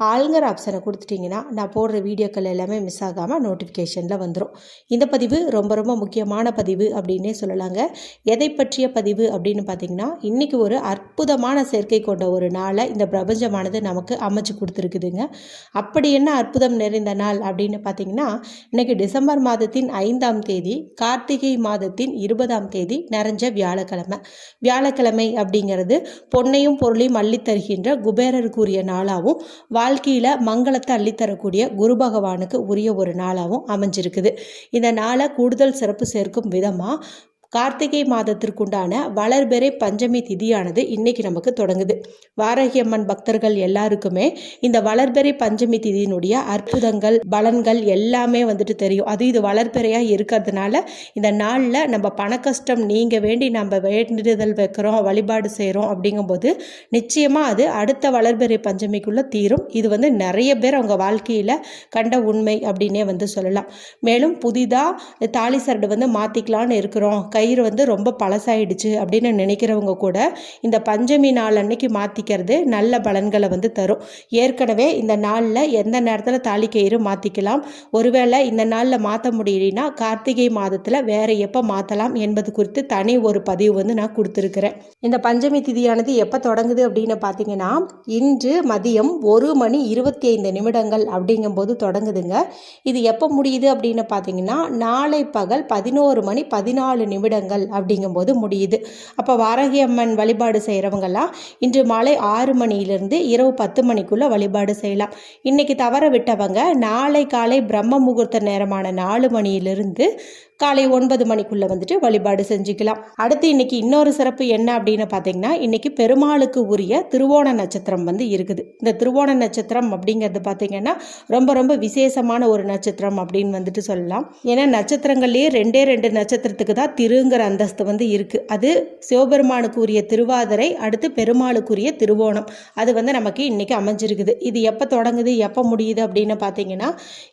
ஆளுங்கிற ஆப்ஷனை கொடுத்துட்டிங்கன்னா நான் போடுற வீடியோக்கள் எல்லாமே மிஸ் ஆகாமல் நோட்டிஃபிகேஷனில் வந்துடும் இந்த பதிவு ரொம்ப ரொம்ப முக்கியமான பதிவு அப்படின்னே சொல்லலாங்க. எதை பற்றிய பதிவு அப்படின்னு பார்த்தீங்கன்னா இன்றைக்கி ஒரு அற்புதமான சேர்க்கை கொண்ட ஒரு நாளை இந்த பிரபஞ்சமானது நமக்கு அமைச்சு கொடுத்துருக்குதுங்க. அப்படி என்ன அற்புதம் நிறைந்த நாள் அப்படின்னு பார்த்தீங்கன்னா இன்றைக்கி டிசம்பர் மாதத்தின் ஐந்தாம் தேதி கார்த்திகை மாதத்தின் இருபதாம் தேதி நிறைஞ்ச வியாழக்கிழமை. வியாழக்கிழமை அப்படிங்கிறது பொன்னையும் பொருளையும் அள்ளி தருகின்ற குபேரருக்குரிய நாளாகவும் வாழ்க்கையில் மங்களத்தை அள்ளித்தரக்கூடிய குரு பகவானுக்கு உரிய ஒரு நாளாகவும் அமைஞ்சிருக்குது. இந்த நாளை கூடுதல் சிறப்பு சேர்க்கும் விதமாக கார்த்திகை மாதத்திற்குண்டான வளர்பெறை பஞ்சமி திதியானது இன்னைக்கு நமக்கு தொடங்குது. வாரகியம்மன் பக்தர்கள் எல்லாருக்குமே இந்த வளர்பெறை பஞ்சமி திதியினுடைய அற்புதங்கள் பலன்கள் எல்லாமே வந்துட்டு தெரியும். அது இது வளர்பெறையாக இருக்கிறதுனால இந்த நாளில் நம்ம பண கஷ்டம் நீங்க வேண்டி நம்ம வேண்டுதல் வைக்கிறோம் வழிபாடு செய்கிறோம் அப்படிங்கும்போது நிச்சயமாக அது அடுத்த வளர்பெறை பஞ்சமிக்குள்ளே தீரும். இது வந்து நிறைய பேர் அவங்க வாழ்க்கையில் கண்ட உண்மை அப்படின்னே வந்து சொல்லலாம். மேலும் புதிதாக தாலி சரடு வந்து மாற்றிக்கலான்னு இருக்கிறோம். கயிறு வந்து ரொம்ப பழசாயிடுச்சு அப்படின்னு நினைக்கிறவங்க கூட இந்த பஞ்சமி நாள் அன்னைக்கு மாற்றிக்கிறது நல்ல பலன்களை வந்து தரும். ஏற்கனவே இந்த நாளில் எந்த நேரத்தில் தாலி கயிறு மாற்றிக்கலாம் ஒருவேளை இந்த நாளில் மாற்ற முடியலனா கார்த்திகை மாதத்தில் வேற எப்போ மாற்றலாம் என்பது குறித்து தனி ஒரு பதிவு வந்து நான் கொடுத்துருக்குறேன். இந்த பஞ்சமி திதியானது எப்போ தொடங்குது அப்படின்னு பார்த்தீங்கன்னா இன்று மதியம் ஒரு மணி இருபத்தி ஐந்து நிமிடங்கள் அப்படிங்கும்போது தொடங்குதுங்க. இது எப்போ முடியுது அப்படின்னு பார்த்தீங்கன்னா நாளை பகல் பதினோரு மணி பதினாலு நிமிடம் நிமிடங்கள் அப்படிங்கும்போது முடியுது. அப்போ வாரகியம்மன் வழிபாடு செய்கிறவங்கெல்லாம் இன்று மாலை ஆறு மணியிலிருந்து இரவு பத்து மணிக்குள்ளே வழிபாடு செய்யலாம். இன்னைக்கு தவற விட்டவங்க நாளை காலை பிரம்ம முகூர்த்த நேரமான நாலு மணியிலிருந்து காலை ஒன்பது மணிக்குள்ளே வந்துட்டு வழிபாடு செஞ்சுக்கலாம். அடுத்து இன்னைக்கு இன்னொரு சிறப்பு என்ன அப்படின்னு பார்த்தீங்கன்னா இன்னைக்கு பெருமாளுக்கு உரிய திருவோண நட்சத்திரம் வந்து இருக்குது. இந்த திருவோண நட்சத்திரம் அப்படிங்கிறது பார்த்தீங்கன்னா ரொம்ப ரொம்ப விசேஷமான ஒரு நட்சத்திரம் அப்படின்னு வந்துட்டு சொல்லலாம். ஏன்னா நட்சத்திரங்கள்லேயே ரெண்டே ரெண்டு நட்சத்திரத்துக்கு தான் திருங்கிற அந்தஸ்து வந்து இருக்குது அது சிவபெருமானுக்கு உரிய திருவாதிரை அடுத்து பெருமாளுக்குரிய திருவோணம். அது வந்து நமக்கு இன்றைக்கி அமைஞ்சிருக்குது. இது எப்போ தொடங்குது எப்போ முடியுது அப்படின்னு பார்த்தீங்கன்னா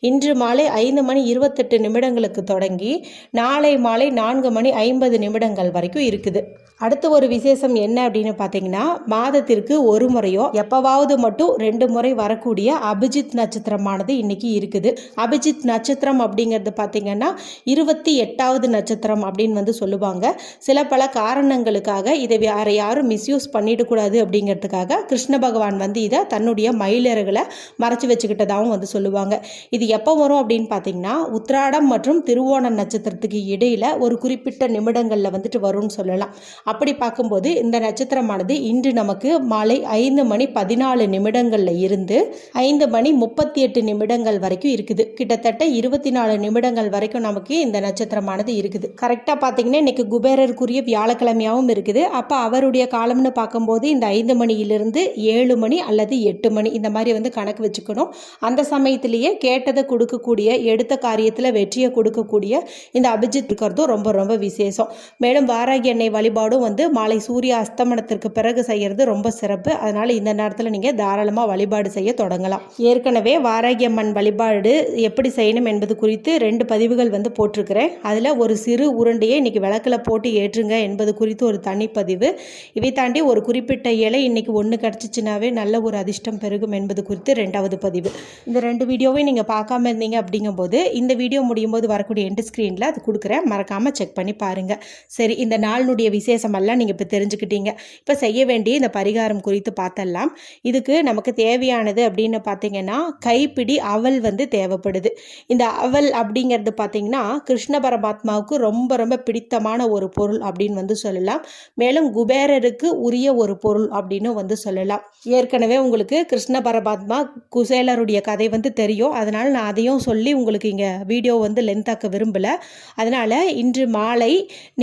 இன்று மாலை ஐந்து மணி இருபத்தெட்டு நிமிடங்களுக்கு தொடங்கி நாளை மாலை நான்கு மணி ஐம்பது நிமிடங்கள் வரைக்கும் இருக்குது. அடுத்து ஒரு விசேஷம் என்ன அப்படின்னு பார்த்தீங்கன்னா மாதத்திற்கு ஒரு முறையோ எப்போவாவது மட்டும் ரெண்டு முறை வரக்கூடிய அபிஜித் நட்சத்திரமானது இன்னைக்கு இருக்குது. அபிஜித் நட்சத்திரம் அப்படிங்கிறது பார்த்தீங்கன்னா இருபத்தி எட்டாவது நட்சத்திரம் அப்படின்னு வந்து சொல்லுவாங்க. சில பல காரணங்களுக்காக இதை வேற யாரும் மிஸ்யூஸ் பண்ணிடக்கூடாது அப்படிங்கிறதுக்காக கிருஷ்ண பகவான் வந்து இதை தன்னுடைய மயிலறுகளை மறைச்சு வச்சுக்கிட்டதாகவும் வந்து சொல்லுவாங்க. இது எப்போ வரும் அப்படின்னு பார்த்தீங்கன்னா உத்ராடம் மற்றும் திருவோணம் நட்சத்திரத்துக்கு இடையில ஒரு குறிப்பிட்ட நிமிடங்களில் வந்துட்டு வரும்னு சொல்லலாம். அப்படி பார்க்கும்போது இந்த நட்சத்திரமானது இன்று நமக்கு மாலை ஐந்து மணி பதினாலு நிமிடங்களில் இருந்து ஐந்து மணி முப்பத்தி எட்டு நிமிடங்கள் வரைக்கும் இருக்குது. கிட்டத்தட்ட இருபத்தி நாலு நிமிடங்கள் வரைக்கும் நமக்கு இந்த நட்சத்திரமானது இருக்குது. கரெக்டாக பார்த்தீங்கன்னா இன்னைக்கு குபேரருக்குரிய வியாழக்கிழமையாகவும் இருக்குது. அப்போ அவருடைய காலம்னு பார்க்கும்போது இந்த ஐந்து மணியிலிருந்து ஏழு மணி அல்லது எட்டு மணி இந்த மாதிரி வந்து கணக்கு வச்சுக்கணும். அந்த சமயத்திலேயே கேட்டதை கொடுக்கக்கூடிய எடுத்த காரியத்தில் வெற்றியை கொடுக்கக்கூடிய இந்த அபிஜித் இருக்கிறதும் ரொம்ப ரொம்ப விசேஷம். மேலும் வாராகி எண்ணெய் வழிபாடும் வந்து மாலை சூரிய அஸ்தமனத்திற்கு பிறகு செய்கிறது ரொம்ப சிறப்பு. அதனால் இந்த நேரத்தில் நீங்கள் தாராளமாக வழிபாடு செய்ய தொடங்கலாம். ஏற்கனவே வாராகி அம்மன் வழிபாடு எப்படி செய்யணும் என்பது குறித்து ரெண்டு பதிவுகள் வந்து போட்டிருக்கிறேன். அதில் ஒரு சிறு உருண்டையை இன்றைக்கி விளக்கில் போட்டு ஏற்றுங்க என்பது குறித்து ஒரு தனிப்பதிவு. இவை தாண்டி ஒரு குறிப்பிட்ட இலை இன்றைக்கி ஒன்று கிடச்சிச்சினாவே நல்ல ஒரு அதிர்ஷ்டம் பெருகும் என்பது குறித்து ரெண்டாவது பதிவு. இந்த ரெண்டு வீடியோவையும் நீங்கள் பார்க்காம இருந்தீங்க அப்படிங்கும்போது இந்த வீடியோ முடியும் போது வரக்கூடிய எண்டு ஸ்க்ரீனில் அது கொடுக்குறேன். மறக்காமல் செக் பண்ணி பாருங்கள் சரி இந்த நாளினுடைய விசேஷமெல்லாம் நீங்கள் இப்போ தெரிஞ்சுக்கிட்டீங்க. இப்போ செய்ய வேண்டிய இந்த பரிகாரம் குறித்து பார்த்தலாம் இதுக்கு நமக்கு தேவையானது அப்படின்னு பார்த்தீங்கன்னா கைப்பிடி அவல் வந்து தேவைப்படுது. இந்த அவல் அப்படிங்கிறது பார்த்தீங்கன்னா கிருஷ்ண பரமாத்மாவுக்கு ரொம்ப ரொம்ப பிடித்தமான ஒரு பொருள் அப்படின்னு வந்து சொல்லலாம். மேலும் குபேரருக்கு உரிய ஒரு பொருள் அப்படின்னு வந்து சொல்லலாம். ஏற்கனவே உங்களுக்கு கிருஷ்ண பரமாத்மா குசேலருடைய கதை வந்து தெரியும். அதனால் நான் அதையும் சொல்லி உங்களுக்கு இங்கே வீடியோ வந்து லென்த்தாக்க விரும்பலை. அதனால் இன்று மாலை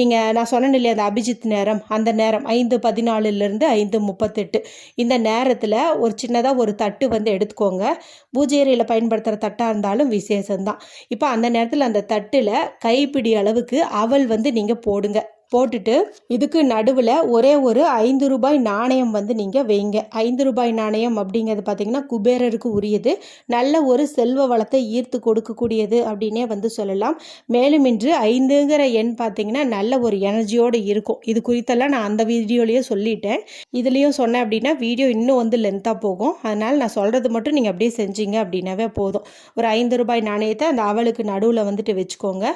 நீங்கள் நான் சொன்னேன் இல்லையா அந்த அபிஜித் நேரம் அந்த நேரம் ஐந்து பதினாலுலேருந்து ஐந்து முப்பத்தெட்டு. இந்த நேரத்தில் ஒரு சின்னதாக ஒரு தட்டு வந்து எடுத்துக்கோங்க. பூஜை பயன்படுத்துகிற தட்டாக இருந்தாலும் விசேஷம்தான். இப்போ அந்த நேரத்தில் அந்த தட்டில் கைப்பிடி அளவுக்கு அவள் வந்து நீங்கள் போடுங்க. போட்டுட்டு இதுக்கு நடுவில் ஒரே ஒரு ஐந்து ரூபாய் நாணயம் வந்து நீங்கள் வைங்க. ஐந்து ரூபாய் நாணயம் அப்படிங்கிறது பார்த்தீங்கன்னா குபேரருக்கு உரியது. நல்ல ஒரு செல்வ வளத்தை ஈர்த்து கொடுக்கக்கூடியது அப்படின்னே வந்து சொல்லலாம். மேலும் இன்று ஐந்துங்கிற எண் பார்த்தீங்கன்னா நல்ல ஒரு எனர்ஜியோடு இருக்கும். இது குறித்தெல்லாம் நான் அந்த வீடியோலேயே சொல்லிட்டேன். இதுலேயும் சொன்னேன் அப்படின்னா வீடியோ இன்னும் வந்து லென்த்தாக போகும். அதனால் நான் சொல்கிறது மட்டும் நீங்கள் அப்படியே செஞ்சீங்க அப்படின்னாவே போதும். ஒரு ஐந்து ரூபாய் நாணயத்தை அந்த அவளுக்கு நடுவில் வந்துட்டு வச்சுக்கோங்க.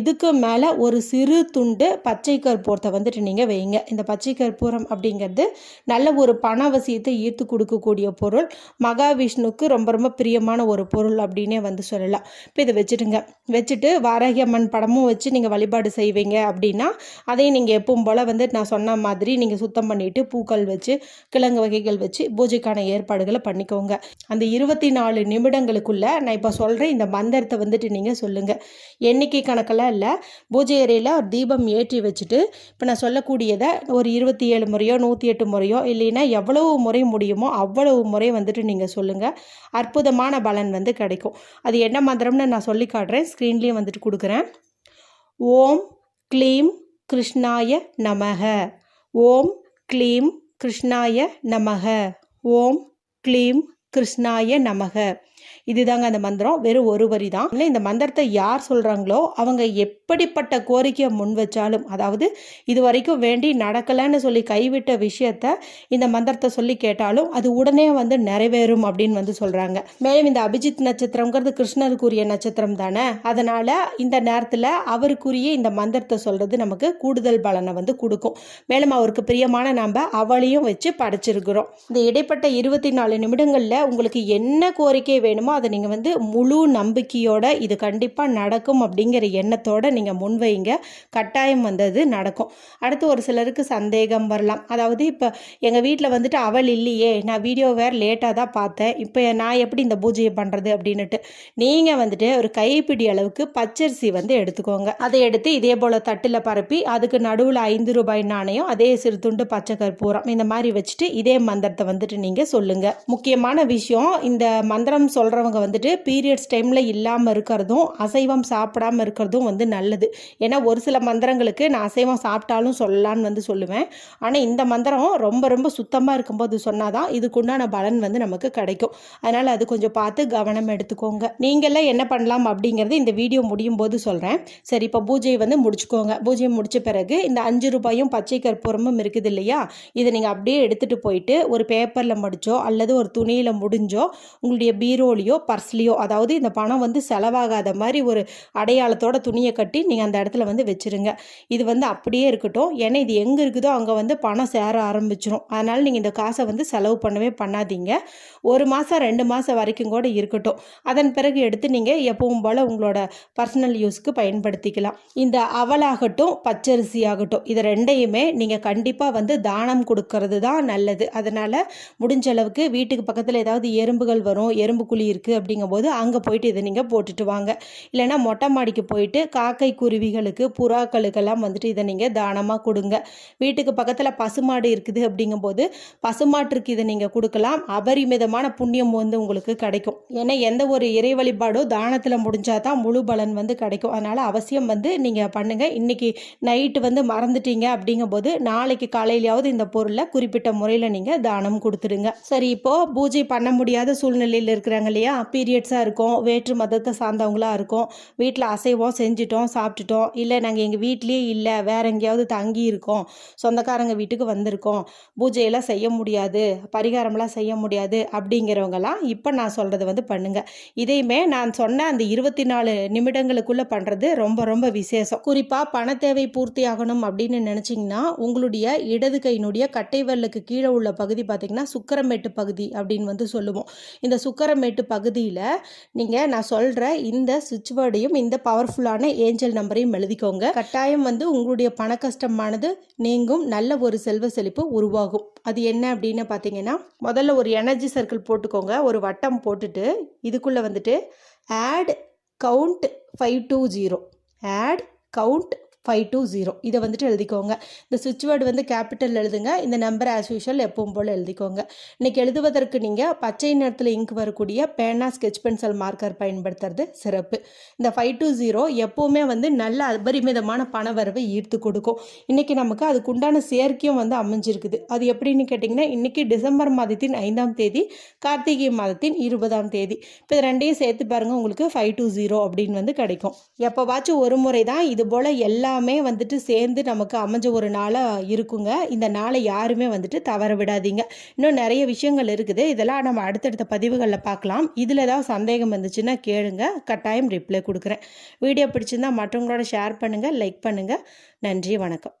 இதுக்கு மேலே ஒரு சிறு துண்டு பச்சை கற்பூரத்தை வந்துட்டு நீங்கள் வைங்க. இந்த பச்சை கற்பூரம் அப்படிங்கிறது நல்ல ஒரு பணவசியத்தை ஈர்த்து கொடுக்கக்கூடிய பொருள். மகாவிஷ்ணுக்கு ரொம்ப ரொம்ப பிரியமான ஒரு பொருள் அப்படின்னே வந்து சொல்லலாம். இப்போ இதை வச்சுடுங்க வச்சுட்டு வாராகி அம்மன் படமும் வச்சு நீங்கள் வழிபாடு செய்வீங்க அப்படின்னா அதையும் நீங்கள் எப்பவும் போல் வந்து நான் சொன்ன மாதிரி நீங்கள் சுத்தம் பண்ணிவிட்டு பூக்கள் வச்சு கிழங்கு வகைகள் வச்சு பூஜைக்கான ஏற்பாடுகளை பண்ணிக்கோங்க. அந்த இருபத்தி நாலு நிமிடங்களுக்குள்ள நான் இப்போ சொல்கிறேன் இந்த மந்திரத்தை வந்துட்டு நீங்கள் சொல்லுங்கள் எண்ணிக்கை கணக்கெல்லாம் இல்லை. பூஜை அறையில் ஒரு தீபம் ஏற்றி வச்சுட்டு இப்போ நான் சொல்லக்கூடியதை ஒரு இருபத்தி ஏழு முறையோ நூற்றி எட்டு முறையோ இல்லைன்னா எவ்வளவு முறை முடியுமோ அவ்வளவு முறை வந்துட்டு நீங்கள் சொல்லுங்கள் அற்புதமான பலன் வந்து கிடைக்கும். அது என்ன மந்திரம்னு நான் சொல்லி காட்டுறேன். ஸ்க்ரீன்லேயும் வந்துட்டு கொடுக்குறேன். ஓம் க்ளீம் கிருஷ்ணாய நமக. ஓம் க்ளீம் கிருஷ்ணாய நமக. ஓம் க்ளீம் கிருஷ்ணாய நமக. இதுதாங்க அந்த மந்திரம். வெறும் ஒரு வரி தான். இல்லை இந்த மந்திரத்தை யார் சொல்கிறாங்களோ அவங்க எப்படிப்பட்ட கோரிக்கையை முன் வச்சாலும் அதாவது இது வரைக்கும் வேண்டி நடக்கலைன்னு சொல்லி கைவிட்ட விஷயத்த இந்த மந்திரத்தை சொல்லி கேட்டாலும் அது உடனே வந்து நிறைவேறும் அப்படின்னு வந்து சொல்கிறாங்க மேலும் இந்த அபிஜித் நட்சத்திரங்கிறது கிருஷ்ணருக்குரிய நட்சத்திரம் தானே? அதனால் இந்த நேரத்தில் அவருக்குரிய இந்த மந்திரத்தை சொல்கிறது நமக்கு கூடுதல் பலனை வந்து கொடுக்கும். மேலும் அவருக்கு பிரியமான நாம் அவளையும் வச்சு படைச்சிருக்கிறோம். இந்த இடைப்பட்ட இருபத்தி நாலு நிமிடங்களில் உங்களுக்கு என்ன கோரிக்கை வேண்டும் அதை நீங்கள் வந்து முழு நம்பிக்கையோட இது கண்டிப்பாக நடக்கும் அப்படிங்கிற எண்ணத்தோட நீங்கள் முன்வைங்க. கட்டாயம் வந்தது நடக்கும். அடுத்து ஒரு சிலருக்கு சந்தேகம் வரலாம். அதாவது இப்போ எங்கள் வீட்டில் வந்துட்டு அவள் இல்லையே நான் வீடியோ வேறு லேட்டாக தான் பார்த்தேன். இப்போ நான் எப்படி இந்த பூஜையை பண்ணுறது அப்படின்னுட்டு நீங்கள் வந்துட்டு ஒரு கைப்பிடி அளவுக்கு பச்சரிசி வந்து எடுத்துக்கோங்க. அதை எடுத்து இதே போல் தட்டில் பரப்பி அதுக்கு நடுவில் ஐந்து ரூபாய் நாணயம் அதே சிறு துண்டு பச்சை கற்பூரம் இந்த மாதிரி வச்சுட்டு இதே மந்திரத்தை வந்துட்டு நீங்கள் சொல்லுங்கள் முக்கியமான விஷயம் இந்த மந்திரம் சொல்கிறவங்க வந்துட்டு பீரியட்ஸ் டைமில் இல்லாமல் இருக்கிறதும் அசைவம் சாப்பிடாம இருக்கிறதும் வந்து நல்லது. ஏன்னா ஒரு சில மந்திரங்களுக்கு நான் அசைவம் சாப்பிட்டாலும் சொல்லலான்னு வந்து சொல்லுவேன். ஆனால் இந்த மந்திரம் ரொம்ப ரொம்ப சுத்தமாக இருக்கும்போது சொன்னால் தான் இதுக்குண்டான பலன் வந்து நமக்கு கிடைக்கும். அதனால் அது கொஞ்சம் பார்த்து கவனம் எடுத்துக்கோங்க. நீங்கள்லாம் என்ன பண்ணலாம் அப்படிங்கிறது இந்த வீடியோ முடியும் போது சொல்கிறேன் சரி இப்போ பூஜையை வந்து முடிச்சுக்கோங்க. பூஜையை முடித்த பிறகு இந்த அஞ்சு ரூபாயும் பச்சை கற்பூரமும் இருக்குது இல்லையா? இதை நீங்கள் அப்படியே எடுத்துகிட்டு போயிட்டு ஒரு பேப்பரில் முடிச்சோ அல்லது ஒரு துணியில் முடிஞ்சோ உங்களுடைய பீரோ பீரோலையோ பர்ஸ்லேயோ அதாவது இந்த பணம் வந்து செலவாகாத மாதிரி ஒரு அடையாளத்தோட துணியை கட்டி நீங்கள் அந்த இடத்துல வந்து வச்சுருங்க. இது வந்து அப்படியே இருக்கட்டும். ஏன்னா இது எங்கே இருக்குதோ அங்கே வந்து பணம் சேர ஆரம்பிச்சிடும் அதனால் நீங்கள் இந்த காசை வந்து செலவு பண்ணவே பண்ணாதீங்க. ஒரு மாதம் ரெண்டு மாதம் வரைக்கும் கூட இருக்கட்டும். அதன் பிறகு எடுத்து நீங்கள் எப்பவும் போல் உங்களோட பர்சனல் யூஸ்க்கு பயன்படுத்திக்கலாம். இந்த அவலாகட்டும் பச்சரிசி ஆகட்டும் இது ரெண்டையுமே நீங்கள் கண்டிப்பாக வந்து தானம் கொடுக்கறது தான் நல்லது. அதனால் முடிஞ்ச அளவுக்கு வீட்டுக்கு பக்கத்தில் ஏதாவது எறும்புகள் வரும் எறும்பு குழி இருக்குது அப்படிங்கும்போது அங்கே போயிட்டு இதை நீங்கள் போட்டுட்டு வாங்க. இல்லைன்னா மொட்டை மாடிக்கு போயிட்டு காக்கை குருவிகளுக்கு புறாக்களுக்கெல்லாம் வந்துட்டு இதை நீங்கள் தானமாக கொடுங்க. வீட்டுக்கு பக்கத்தில் பசுமாடு இருக்குது அப்படிங்கும்போது பசுமாட்டிற்கு இதை நீங்கள் கொடுக்கலாம். அபரிமிதமான புண்ணியம் வந்து உங்களுக்கு கிடைக்கும். ஏன்னா எந்த ஒரு இறை வழிபாடோ தானத்தில் முடிஞ்சால் தான் முழு பலன் வந்து கிடைக்கும். அதனால் அவசியம் வந்து நீங்கள் பண்ணுங்கள் இன்றைக்கி நைட்டு வந்து மறந்துட்டீங்க அப்படிங்கும்போது நாளைக்கு காலையிலையாவது இந்த பொருளை குறிப்பிட்ட முறையில் நீங்கள் தானம் கொடுத்துடுங்க. சரி இப்போது பூஜை பண்ண முடியாத சூழ்நிலையில் இருக்கிறாங்க இல்லையா? பீரியட்ஸாக இருக்கும். வேற்று மதத்தை சார்ந்தவங்களாக இருக்கும். வீட்டில் அசைவம் செஞ்சிட்டோம் சாப்பிட்டுட்டோம். இல்லை நாங்கள் எங்கள் வீட்லேயே இல்லை. வேற எங்கேயாவது தங்கி இருக்கோம். சொந்தக்காரங்க வீட்டுக்கு வந்திருக்கோம். பூஜையெல்லாம் செய்ய முடியாது. பரிகாரம்லாம் செய்ய முடியாது. அப்படிங்கிறவங்கலாம் இப்போ நான் சொல்கிறத வந்து பண்ணுங்கள் இதையுமே நான் சொன்ன அந்த இருபத்தி நாலு நிமிடங்களுக்குள்ளே பண்ணுறது ரொம்ப ரொம்ப விசேஷம். குறிப்பாக பண தேவை பூர்த்தி ஆகணும் அப்படின்னு நினச்சிங்கன்னா உங்களுடைய இடது கையினுடைய கட்டை விரலுக்கு கீழே உள்ள பகுதி பார்த்திங்கன்னா சுக்கரமேட்டு பகுதி அப்படின்னு வந்து சொல்லுவோம். இந்த சுக்கரமேட்டு பகுதியில் நீங்கள் நான் சொல்கிற இந்த சுவிட்ச் வேர்டையும் இந்த பவர்ஃபுல்லான ஏஞ்சல் நம்பரையும் எழுதிக்கோங்க. கட்டாயம் வந்து உங்களுடைய பண கஷ்டமானது நீங்கும். நல்ல ஒரு செல்வ செழிப்பு உருவாகும். அது என்ன அப்படின்னு பார்த்தீங்கன்னா முதல்ல ஒரு எனர்ஜி சர்க்கிள் போட்டுக்கோங்க. ஒரு வட்டம் போட்டுட்டு இதுக்குள்ளே வந்துட்டு add count five two zero add count five two zero இதை வந்துட்டு எழுதிக்கோங்க. இந்த சுவிட்ச் வேர்டு வந்து கேபிட்டல் எழுதுங்க. இந்த நம்பர் ஆஸ் யூஷுவல் எப்பவும் போல் எழுதிக்கோங்க. இன்றைக்கி எழுதுவதற்கு நீங்கள் பச்சை நிறத்தில் இங்க் வரக்கூடிய பேனா ஸ்கெச் பென்சில் மார்க்கர் பயன்படுத்துறது சிறப்பு. இந்த ஃபைவ் டூ ஜீரோ எப்போவுமே வந்து நல்ல அபரிமிதமான பண வரவை ஈர்த்து கொடுக்கும். இன்றைக்கி நமக்கு அதுக்குண்டான சேர்க்கையும் வந்து அமைஞ்சிருக்குது. அது எப்படின்னு கேட்டிங்கன்னா இன்றைக்கி டிசம்பர் மாதத்தின் ஐந்தாம் தேதி கார்த்திகை மாதத்தின் இருபதாம் தேதி. இப்போ இது ரெண்டையும் சேர்த்து பாருங்கள் உங்களுக்கு ஃபைவ் டூ ஜீரோ அப்படின்னு வந்து கிடைக்கும். எப்போவாச்சும் ஒரு முறை தான் இது போல் எல்லா எல்லாமே வந்துட்டு சேர்ந்து நமக்கு அமைஞ்ச ஒரு நாளாக இருக்குங்க. இந்த நாளை யாருமே வந்துட்டு தவற விடாதீங்க. இன்னும் நிறைய விஷயங்கள் இருக்குது. இதெல்லாம் நம்ம அடுத்தடுத்த பதிவுகளில் பார்க்கலாம். இதில் ஏதாவது சந்தேகம் வந்துச்சுன்னா கேளுங்க. கட்டாயம் ரிப்ளை கொடுக்குறேன். வீடியோ பிடிச்சிருந்தா மற்றவங்களோட ஷேர் பண்ணுங்கள் லைக் பண்ணுங்கள் நன்றி வணக்கம்.